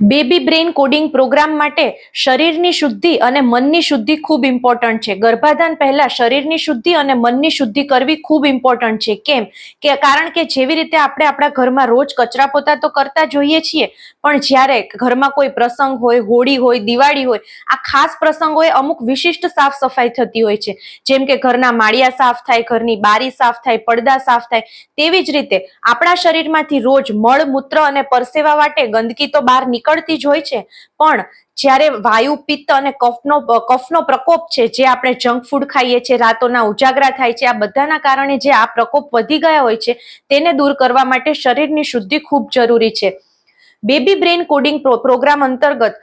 Baby brain coding programme માટે શરીરની શુદ્ધિ અને મનની શુદ્ધિ ખૂબ ઇમ્પોર્ટન્ટ છે. ગર્ભાધાન પહેલા શરીરની શુદ્ધિ અને મનની શુદ્ધિ કરવી ખૂબ ઇમ્પોર્ટન્ટ છે. કેમ? કે કારણ કે જેવી રીતે આપણે આપણા ઘરમાં રોજ કચરા પોતા તો કરતા જોઈએ છીએ, પણ જ્યારે ઘરમાં કોઈ પ્રસંગ હોય, હોળી હોય, દિવાળી હોય, આ ખાસ પ્રસંગોએ અમુક વિશિષ્ટ સાફ સફાઈ થતી હોય છે. જેમ કે ઘરના માળિયા સાફ થાય, ઘરની બારી સાફ થાય, પડદા સાફ થાય, તેવી જ રીતે આપણા શરીરમાંથી રોજ મળ, મૂત્ર અને પરસેવા માટે ગંદકી તો બહાર નીકળતી જ હોય છે. પણ જ્યારે વાયુ, પિત્ત અને કફનો કફનો પ્રકોપ છે, જે આપણે જંક ફૂડ ખાઈએ છીએ, રાતોના ઉજાગરા થાય છે, આ બધાના કારણે જે આ પ્રકોપ વધી ગયા હોય છે, તેને દૂર કરવા માટે શરીરની શુદ્ધિ ખૂબ જરૂરી છે. બેબી બ્રેન કોડિંગ પ્રોગ્રામ અંતર્ગત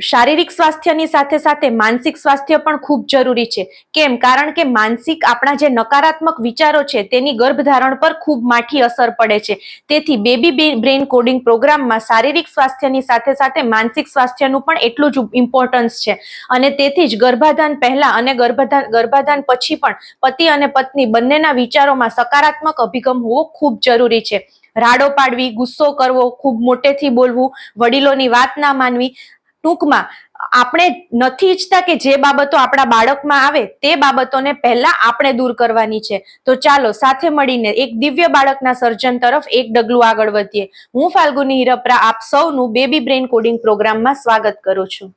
શારીરિક સ્વાસ્થ્યની સાથે સાથે માનસિક સ્વાસ્થ્ય પણ ખૂબ જરૂરી છે. કેમ? કારણ કે માનસિક આપણા જે નકારાત્મક વિચારો છે તેની ગર્ભધારણ પર ખૂબ માઠી અસર પડે છે. તેથી બેબી બ્રેઇન કોડિંગ પ્રોગ્રામમાં શારીરિક સ્વાસ્થ્યની સાથે સાથે માનસિક સ્વાસ્થ્યનું પણ એટલું જ ઇમ્પોર્ટન્સ છે. અને તેથી જ ગર્ભાધાન પહેલા અને ગર્ભાધાન ગર્ભાધાન પછી પણ પતિ અને પત્ની બંનેના વિચારોમાં સકારાત્મક અભિગમ હોવો ખૂબ જરૂરી છે. રાડો પાડવી, ગુસ્સો કરવો, ખૂબ મોટેથી બોલવું, વડીલોની વાત ના માનવી ટૂંકમાં, આપણે નથી ઈચ્છતા કે જે બાબતો આપણા બાળકમાં આવે, તે બાબતોને પહેલા આપણે દૂર કરવાની છે. તો ચાલો, સાથે મળીને એક દિવ્ય બાળકના સર્જન તરફ એક ડગલું આગળ વધીએ. હું ફાલ્ગુની હિરપરા આપ સૌનું બેબી બ્રેઇન કોડિંગ પ્રોગ્રામમાં સ્વાગત કરું છું.